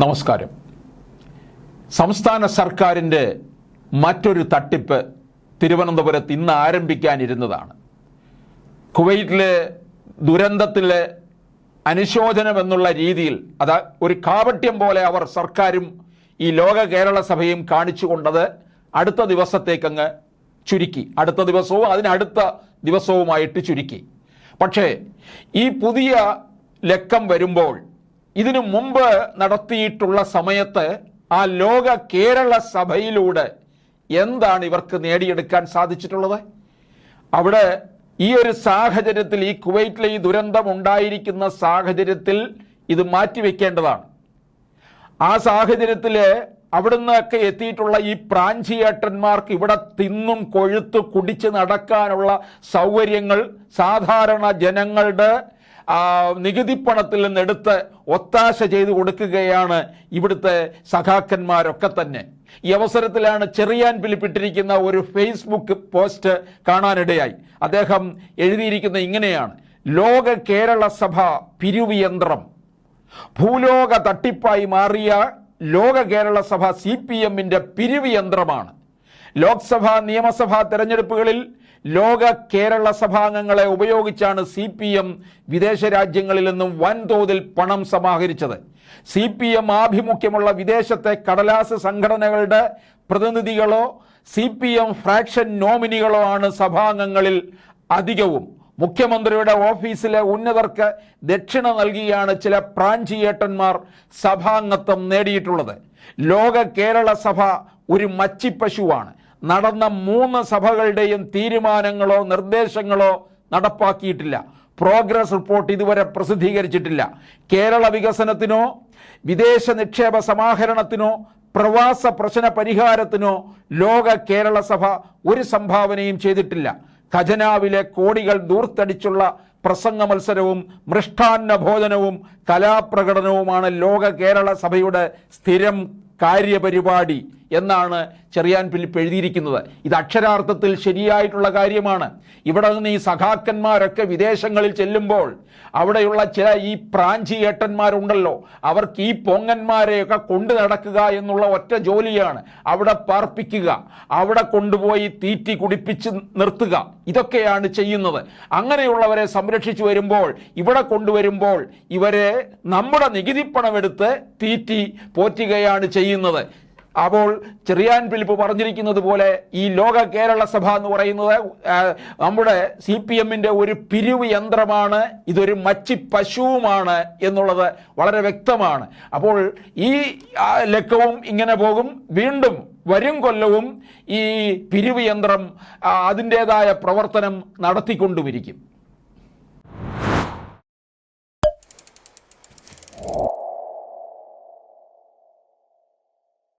നമസ്കാരം. സംസ്ഥാന സർക്കാരിന്റെ മറ്റൊരു തട്ടിപ്പ് തിരുവനന്തപുരത്ത് ഇന്ന് ആരംഭിക്കാനിരുന്നതാണ്. കുവൈറ്റിലെ ദുരന്തത്തിലെ അനുശോചനം എന്നുള്ള രീതിയിൽ അത് ഒരു കാപട്യം പോലെ അവർ സർക്കാരും ഈ ലോക കേരള സഭയും കാണിച്ചു കൊണ്ടത് അടുത്ത ദിവസത്തേക്കങ്ങ് ചുരുക്കി. അടുത്ത ദിവസവും അതിനടുത്ത ദിവസവുമായിട്ട് ചുരുക്കി. പക്ഷേ ഈ പുതിയ ലക്കം വരുമ്പോൾ ഇതിനു മുമ്പ് നടത്തിയിട്ടുള്ള സമയത്ത് ആ ലോക കേരള സഭയിലൂടെ എന്താണ് ഇവർക്ക് നേടിയെടുക്കാൻ സാധിച്ചിട്ടുള്ളത്? അവിടെ ഈ ഒരു സാഹചര്യത്തിൽ ഈ കുവൈറ്റിലെ ഈ ദുരന്തം ഉണ്ടായിരിക്കുന്ന സാഹചര്യത്തിൽ ഇത് മാറ്റിവെക്കേണ്ടതാണ്. ആ സാഹചര്യത്തിൽ അവിടുന്നൊക്കെ എത്തിയിട്ടുള്ള ഈ പ്രാഞ്ചിയേട്ടന്മാർക്ക് ഇവിടെ തിന്നും കൊഴുത്ത് കുടിച്ച് നടക്കാനുള്ള സൗകര്യങ്ങൾ സാധാരണ ജനങ്ങളുടെ ആ, നികുതിപ്പണത്തിൽ നിന്നെടുത്ത് ഒത്താശ ചെയ്തു കൊടുക്കുകയാണ് ഇവിടുത്തെ സഖാക്കന്മാരൊക്കെ തന്നെ. ഈ അവസരത്തിലാണ് ചെറിയാൻ പിലിപ്പിട്ടിരിക്കുന്ന ഒരു ഫേസ്ബുക്ക് പോസ്റ്റ് കാണാനിടയായി. അദ്ദേഹം എഴുതിയിരിക്കുന്ന ഇങ്ങനെയാണ്. ലോക കേരള സഭ പിരിവിയന്ത്രം. ഭൂലോക തട്ടിപ്പായി മാറിയ ലോക കേരള സഭ സി പി എമ്മിന്റെ പിരിവ് യന്ത്രമാണ് ലോക്സഭാ നിയമസഭാ തെരഞ്ഞെടുപ്പുകളിൽ ലോക കേരള സഭാംഗങ്ങളെ ഉപയോഗിച്ചാണ് സി പി എം വിദേശ രാജ്യങ്ങളിൽ നിന്നും വൻതോതിൽ പണം സമാഹരിച്ചത്. സി പി എം ആഭിമുഖ്യമുള്ള വിദേശത്തെ കടലാസ് സംഘടനകളുടെ പ്രതിനിധികളോ സി പി എം ഫ്രാക്ഷൻ നോമിനികളോ ആണ് സഭാംഗങ്ങളിൽ അധികവും. മുഖ്യമന്ത്രിയുടെ ഓഫീസിലെ ഉന്നതർക്ക് ദക്ഷിണ നൽകിയാണ് ചില പ്രാഞ്ചിയേട്ടന്മാർ സഭാംഗത്വം നേടിയിട്ടുള്ളത്. ലോക കേരള സഭ ഒരു മച്ചിപ്പശുവാണ്. നടന്ന മൂന്ന് സഭകളുടെയും തീരുമാനങ്ങളോ നിർദ്ദേശങ്ങളോ നടപ്പാക്കിയിട്ടില്ല. പ്രോഗ്രസ് റിപ്പോർട്ട് ഇതുവരെ പ്രസിദ്ധീകരിച്ചിട്ടില്ല. കേരള വികസനത്തിനോ വിദേശ നിക്ഷേപ സമാഹരണത്തിനോ പ്രവാസ പ്രശ്ന പരിഹാരത്തിനോ ലോക കേരള സഭ ഒരു സംഭാവനയും ചെയ്തിട്ടില്ല. ഖജനാവിലെ കോടികൾ ദൂർത്തടിച്ചുള്ള പ്രസംഗ മത്സരവും മൃഷ്ടാന്ന ഭോജനവും കലാപ്രകടനവുമാണ് ലോക കേരള സഭയുടെ സ്ഥിരം കാര്യപരിപാടി. എന്നാണ് ചെറിയാൻ ഫിലിപ്പ് എഴുതിയിരിക്കുന്നത്. ഇത് അക്ഷരാർത്ഥത്തിൽ ശരിയായിട്ടുള്ള കാര്യമാണ്. ഇവിടെ നിന്ന് ഈ സഖാക്കന്മാരൊക്കെ വിദേശങ്ങളിൽ ചെല്ലുമ്പോൾ അവിടെയുള്ള ചില ഈ പ്രാഞ്ചി ഏട്ടന്മാരുണ്ടല്ലോ അവർക്ക് ഈ പൊങ്ങന്മാരെയൊക്കെ കൊണ്ടു നടക്കുക എന്നുള്ള ഒറ്റ ജോലിയാണ്. അവിടെ പാർപ്പിക്കുക അവിടെ കൊണ്ടുപോയി തീറ്റി കുടിപ്പിച്ച് നിർത്തുക. ഇതൊക്കെയാണ് ചെയ്യുന്നത്. അങ്ങനെയുള്ളവരെ സംരക്ഷിച്ചു വരുമ്പോൾ ഇവിടെ കൊണ്ടുവരുമ്പോൾ ഇവരെ നമ്മുടെ നികുതിപ്പണമെടുത്ത് തീറ്റി പോറ്റുകയാണ് ചെയ്യുന്നത്. അപ്പോൾ ചെറിയാൻ പിലിപ്പ് പറഞ്ഞിരിക്കുന്നത് പോലെ ഈ ലോക കേരള സഭ എന്ന് പറയുന്നത് നമ്മുടെ സി പി എമ്മിന്റെ ഒരു പിരിവ് യന്ത്രമാണ് ഇതൊരു മച്ചി പശുവുമാണ് എന്നുള്ളത് വളരെ വ്യക്തമാണ്. അപ്പോൾ ഈ ലക്കവും ഇങ്ങനെ പോകും. വീണ്ടും വരും കൊല്ലവും ഈ പിരിവ് യന്ത്രം അതിന്റേതായ പ്രവർത്തനം നടത്തിക്കൊണ്ടുമിരിക്കും.